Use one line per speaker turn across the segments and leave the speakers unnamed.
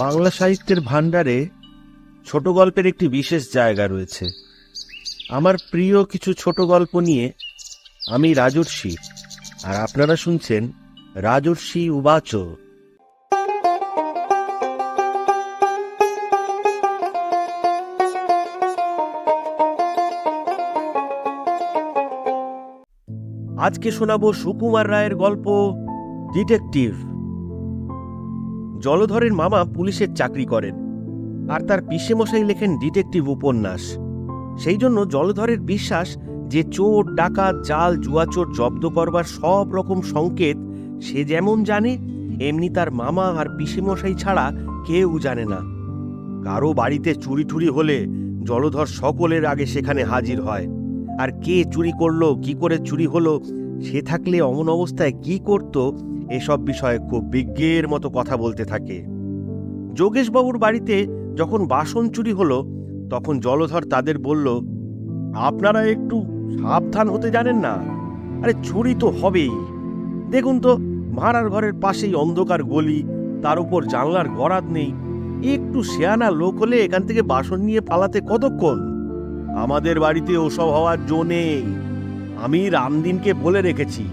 বাংলা সাহিত্যের ভাণ্ডারে ছোট গল্পের একটি বিশেষ জায়গা রয়েছে। আমার প্রিয় কিছু ছোট গল্প নিয়ে আমি রাজর্ষি, আর আপনারা শুনছেন রাজর্ষি উবাচ। আজকে শোনাবো সুকুমার রায়ের গল্প ডিটেকটিভ। জলধরের মামা পুলিশের চাকরি করেন, আর তার পিসেমশাই লেখেন ডিটেকটিভ উপন্যাস। সেই জন্য জলধরের বিশ্বাস যে চোর, ডাকাত, জাল, জুয়াচোর জব্দ করবার সব রকম সংকেত সে যেমন জানে, এমনি তার মামা আর পিসেমশাই ছাড়া কেউ জানে না। কারও বাড়িতে চুরি টুরি হলে জলধর সকলের আগে সেখানে হাজির হয়। আর কে চুরি করল, কি করে চুরি হলো, সে থাকলে অমন অবস্থায় কি করত এসব বিষয়ে খুব বিজ্ঞের মতো কথা বলতে থাকে। যোগেশবাবুর বাড়িতে যখন বাসন চুরি হলো, তখন জলধর তাদের বলল, আপনারা একটু সাবধান হতে জানেন না। আরে চুরি তো হবেই। দেখুন তো ভাড়ার ঘরের পাশেই অন্ধকার গলি, তার উপর জানলার গরাদ নেই। একটু শেয়ানা লোক হলে এখান থেকে বাসন নিয়ে পালাতে কতক্ষণ? আমাদের বাড়িতে ওসব হওয়ার জো নেই। আমি রামদিনকে বলে রেখেছি।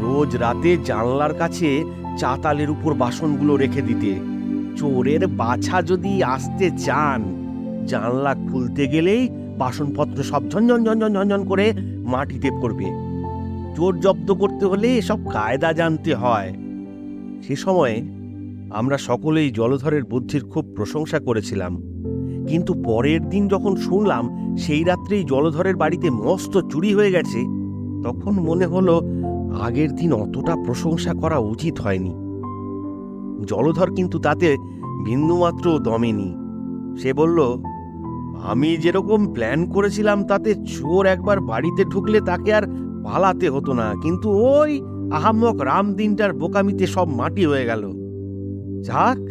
রোজ রাতে জানলার কাছে চাতালের উপর বাসনগুলো রেখে দিতে। চোরের বাছা যদি আসতে চান, জানলা খুলতে গেলেই বাসনপত্র সব ঝনঝন ঝনঝন ঝনঝন করে মাটিতে পড়বে। চোর জব্দ করতে হলে এসব কায়দা জানতে হয়। সে সময়ে আমরা সকলেই জলধরের বুদ্ধির খুব প্রশংসা করেছিলাম। কিন্তু পরের দিন যখন শুনলাম, সেই রাত্রেই জলধরের বাড়িতে মস্ত চুরি হয়ে গেছে, তখন মনে হলো আগের দিন অতটা প্রশংসা করা উচিত হয়নি। জলধর কিন্তু তাতে বিন্দুমাত্র দমেনি সে বলল, আমি যেরকম প্ল্যান করেছিলাম তাতে চোর একবার বাড়িতে ঢুকলে তাকে আর পালাতে হতো না, কিন্তু ওই আহাম্মক রাম দিনটার বোকামিতে সব মাটি হয়ে গেল। যাক,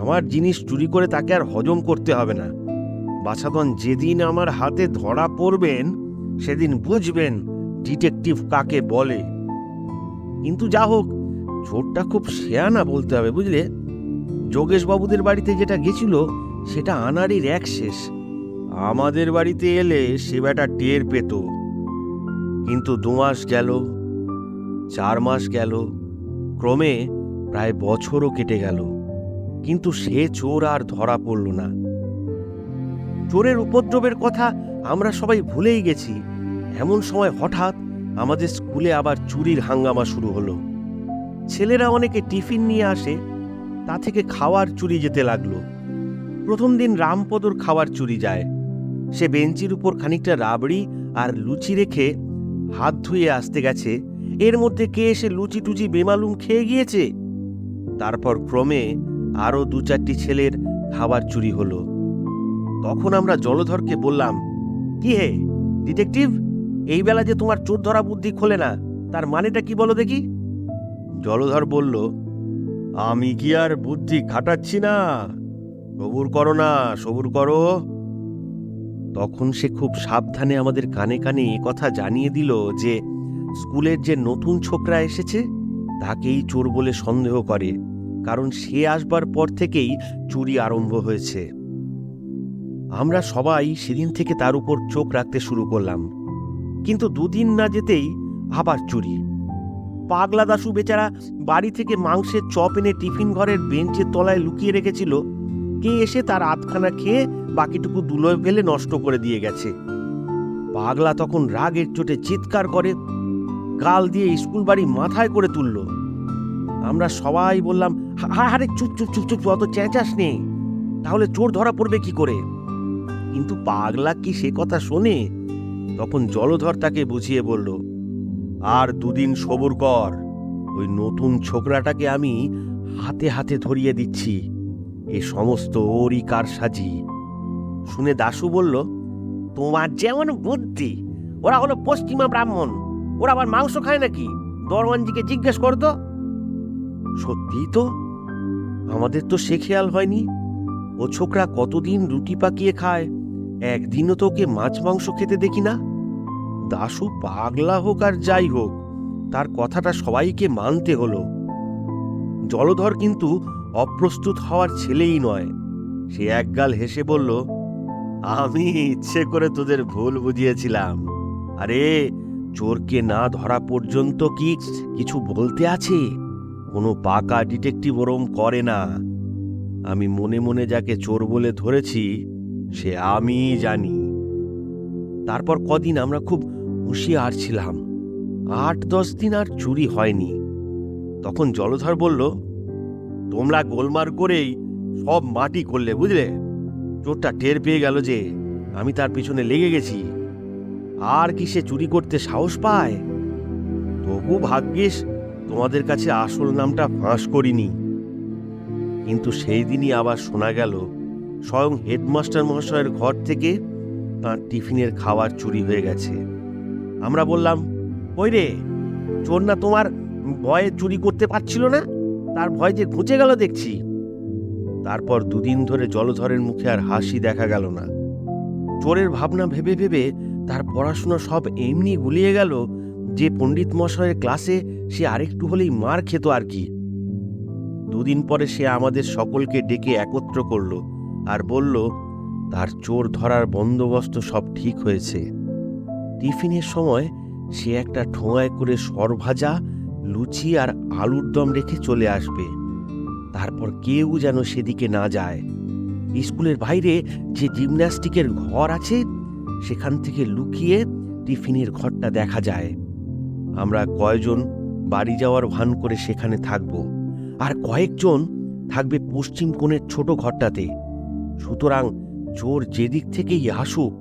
আমার জিনিস চুরি করে তাকে আর হজম করতে হবে না। বাছাদন যেদিন আমার হাতে ধরা পড়বেন, সেদিন বুঝবেন ডিটেকটিভ কাকে বলে? কিন্তু যা হোক, চোরটা খুব শেয়ানা বলতে হবে, বুঝলে? যোগেশবাবুদের বাড়িতে যেটা গেছিল, সেটা আনারই এক শেষ। আমাদের বাড়িতে এলে সে বেটা টের পেত। কিন্তু দু মাস গেল, চার মাস গেল, ক্রমে প্রায় বছরও কেটে গেল। কিন্তু সে চোর আর ধরা পড়ল না। চোরের উপদ্রবের কথা আমরা সবাই ভুলেই গেছি। এমন সময় হঠাৎ আমাদের স্কুলে আবার চুরির হাঙ্গামা শুরু হলো। ছেলেরা অনেকে টিফিন নিয়ে আসে, তা থেকে খাওয়ার চুরি যেতে লাগল। প্রথম দিন রামপদর খাওয়ার চুরি যায়। সে বেঞ্চির উপর খানিকটা রাবড়ি আর লুচি রেখে হাত ধুয়ে আসতে গেছে। এর মধ্যে কে এসে লুচি টুচি বেমালুম খেয়ে গিয়েছে? তারপর ক্রমে আরও দু চারটি ছেলের খাবার চুরি হলো। তখন আমরা জলধরকে বললাম, কি হে, ডিটেকটিভ? এই বেলা যে তোমার চোর ধরা বুদ্ধি খোলে না, তার মানেটা কি বলো দেখি? জলধর বলল, আমি কি আর বুদ্ধি খাটাচ্ছি না? সবুর করো না, সবুর করো। তখন সে খুব সাবধানে আমাদের কানে কানে কথা জানিয়ে দিল যে, স্কুলের যে নতুন ছোকরা এসেছে, তাকেই চোর বলে সন্দেহ করে, কারণ সে আসবার পর থেকেই চুরি আরম্ভ হয়েছে। আমরা সবাই সেদিন থেকে তার উপর চোখ রাখতে শুরু করলাম। কিন্তু দুদিন না যেতেই আবার চুরি। পাগলা দাশু বেচারা বাড়ি থেকে মাংসের চপ এনে টিফিন ঘরের বেঞ্চের তলায় লুকিয়ে রেখেছিল। কে এসে তার আধখানা খেয়ে বাকিটুকু দুলোয় ফেলে নষ্ট করে দিয়ে গেছে। পাগলা তখন রাগের চোটে চিৎকার করে, গাল দিয়ে স্কুল বাড়ি মাথায় করে তুলল। আমরা সবাই বললাম, "হা- আরে চুপ চুপ চুপ চুপ, অত চেঁচাস নেই তাহলে চোর ধরা পড়বে কি করে? কিন্তু পাগলা কি সে কথা শোনে? তখন জলধর তাকে বুঝিয়ে বলল, আর দুদিন সবুর কর, ওই নতুন ছোকরাটাকে আমি হাতে হাতে ধরিয়ে দিচ্ছি, এ সমস্ত ওরই কারসাজি। শুনে দাশু বলল, তোমার যেমন বুদ্ধি, ওরা হলো পশ্চিমা ব্রাহ্মণ, ওরা আবার মাংস খায় নাকি? দরওয়ানজিকে জিজ্ঞেস করতো সত্যিই তো, আমাদের তো সে খেয়াল হয়নি, ও ছোকরা কতদিন রুটি পাকিয়ে খায়? একদিনও তো ওকে মাছ মাংস খেতে দেখি না। দাশু পাগলা হোক আর যাই হোক, তার কথাটা সবাইকে মানতে হলো। জলধর কিন্তু অপ্রস্তুত হওয়ার ছেলেই নয়। সে একগাল হেসে বলল, আমি ইচ্ছে করে তোদের ভুল বুঝিয়েছিলাম। আরে, চোরকে না ধরা পর্যন্ত কি কিছু বলতে আছে? কোনো পাকা ডিটেকটিভ ওরম করে না। আমি মনে মনে যাকে চোর বলে ধরেছি সে আমি জানি। তারপর কদিন আমরা খুব হুঁশিয়ার ছিলাম। আট, দশ দিন আর চুরি হয়নি। তখন জলধর বলল, তোমরা গোলমার করেই সব মাটি করলে, বুঝলে? চোরটা টের পেয়ে গেল যে আমি তার পিছনে লেগে গেছি। আর কি সে চুরি করতে সাহস পায়? তবু ভাগ্যিস তোমাদের কাছে আসল নামটা ফাঁস করিনি। কিন্তু সেই দিনই আবার শোনা গেল স্বয়ং হেডমাস্টার মহাশয়ের ঘর থেকে তাঁর টিফিনের খাবার চুরি হয়ে গেছে। আমরা বললাম, ওই রে, চোর না তোমার ভয়ে চুরি করতে পারছিল না? তার ভয় যে ঘুচে গেল দেখছি। তারপর দুদিন ধরে জলধরের মুখে আর হাসি দেখা গেল না। চোরের ভাবনা ভেবে ভেবে তার পড়াশোনা সব এমনি গুলিয়ে গেল যে পণ্ডিত মশাইয়ের ক্লাসে সে আরেকটু হলেই মার খেত আর কি। দুদিন পরে সে আমাদের সকলকে ডেকে একত্র করল। আর বলল, তার চোর ধরার বন্দোবস্ত সব ঠিক হয়েছে। টিফিনের সময় সে একটা ঠোঁয়ায় করে সরভাজা লুচি আর আলুর দম রেখে চলে আসবে। তারপর কেউ যেন সেদিকে না যায়। স্কুলের বাইরে যে জিমন্যাস্টিকের ঘর আছে, সেখান থেকে লুকিয়ে টিফিনের ঘরটা দেখা যায়। আমরা কয়জন বাড়ি যাওয়ার ভান করে সেখানে থাকব। আর কয়েকজন থাকবে পশ্চিম কোণের ছোট ঘরটাতে। সুতরাং চোর যেদিক থেকেই আসুক,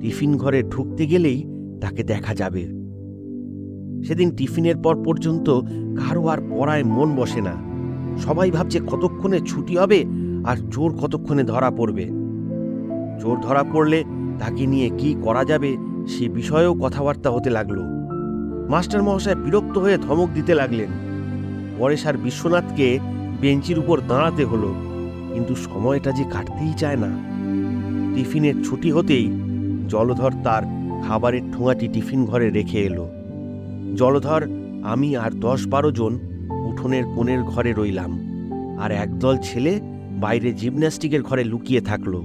টিফিন ঘরে ঢুকতে গেলেই তাকে দেখা যাবে। সেদিন টিফিনের পর পর্যন্ত কারও আর পড়ায় মন বসে না। সবাই ভাবছে কতক্ষণে ছুটি হবে আর চোর কতক্ষণে ধরা পড়বে। চোর ধরা পড়লে তাকে নিয়ে কি করা যাবে সে বিষয়েও কথাবার্তা হতে লাগল। মাস্টার মহাশয় বিরক্ত হয়ে ধমক দিতে লাগলেন। পরেশ আর বিশ্বনাথকে বেঞ্চির উপর দাঁড়াতে হলো। কিন্তু সময়টা যে কাটতেই চায় না। টিফিনের ছুটি হতেই জলধর তার খাবারের ঠোঙাটি টিফিন ঘরে রেখে এলো। জলধর, আমি আর দশ বারো জন উঠোনের কোণের ঘরে রইলাম আর একদল ছেলে বাইরে জিমন্যাস্টিকের ঘরে লুকিয়ে থাকল।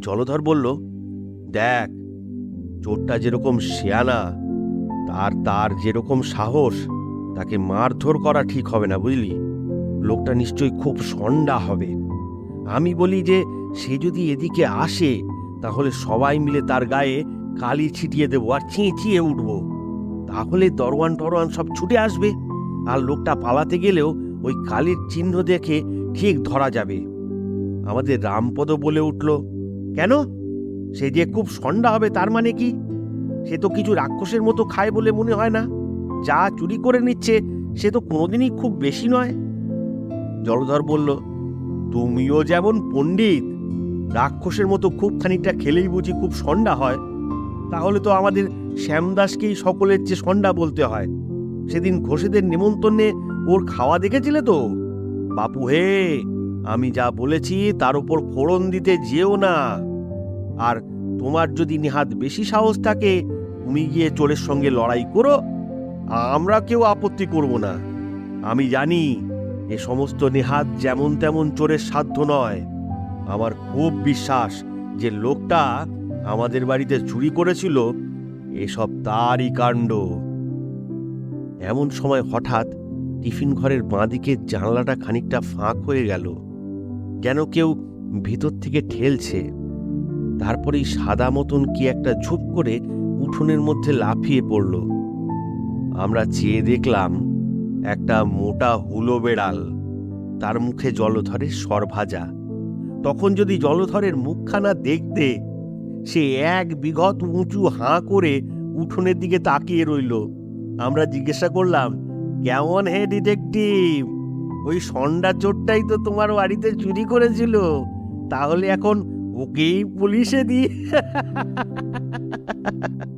জলধর বলল, দেখ, চোরটা যেরকম শেয়ানা তার তার যেরকম সাহস, তাকে মারধর করা ঠিক হবে না, বুঝলি? লোকটা নিশ্চয়ই খুব সন্ডা হবে। আমি বলি যে, সে যদি এদিকে আসে, তাহলে সবাই মিলে তার গায়ে কালি ছিটিয়ে দেবো আর চেঁচিয়ে উঠব। তাহলে দরওয়ান টরওয়ান সব ছুটে আসবে, আর লোকটা পালাতে গেলেও ওই কালির চিহ্ন দেখে ঠিক ধরা যাবে। আমাদের রামপদ বলে উঠল, কেন? সে যে খুব সন্ডা হবে তার মানে কি? সে তো কিছু রাক্ষসের মতো খায় বলে মনে হয় না। যা চুরি করে নিচ্ছে, সে তো কোনোদিনই খুব বেশি নয়। জলধর বলল, তুমিও যেমন পণ্ডিত, রাক্ষসের মতো খুব খানিকটা খেলেই বুঝি খুব সন্ডা হয়। তাহলে তো আমাদের শ্যামদাসকেই সকলের চেয়ে সন্ডা বলতে হয়। সেদিন ঘোষেদের নিমন্ত্রণে ওর খাওয়া দেখেছিলে তো? বাপু হে, আমি যা বলেছি তার উপর ফোড়ন দিতে যেও না। আর তোমার যদি নেহাত বেশি সাহস থাকে, তুমি গিয়ে চোরের সঙ্গে লড়াই করো। আমরা কেউ আপত্তি করব না। আমি জানি এ সমস্ত নেহাত যেমন তেমন চোরের সাধ্য নয়। আমার খুব বিশ্বাস যে লোকটা আমাদের বাড়িতে চুরি করেছিল, এসব তারই কাণ্ড। এমন সময় হঠাৎ টিফিন ঘরের বাঁদিকে জানলাটা খানিকটা ফাঁক হয়ে গেল। যেন কেউ ভিতর থেকে ঠেলছে? তারপরেই সাদা মতন কি একটা ঝুপ করে উঠোনের মধ্যে লাফিয়ে পড়ল। আমরা চেয়ে দেখলাম একটা মোটা হুলো বেড়াল। তার মুখে জলধরের সরভাজা তখন যদি জলধরের মুখখানা দেখতে, সে এক বিঘত উঁচু হাঁ করে উঠোনের দিকে তাকিয়ে রইল। আমরা জিজ্ঞাসা করলাম, কেমন হে ডিটেকটিভ? ওই সন্ডা চোরটাই তো তোমার বাড়িতে চুরি করেছিল। তাহলে এখন ওকেই পুলিশে দি।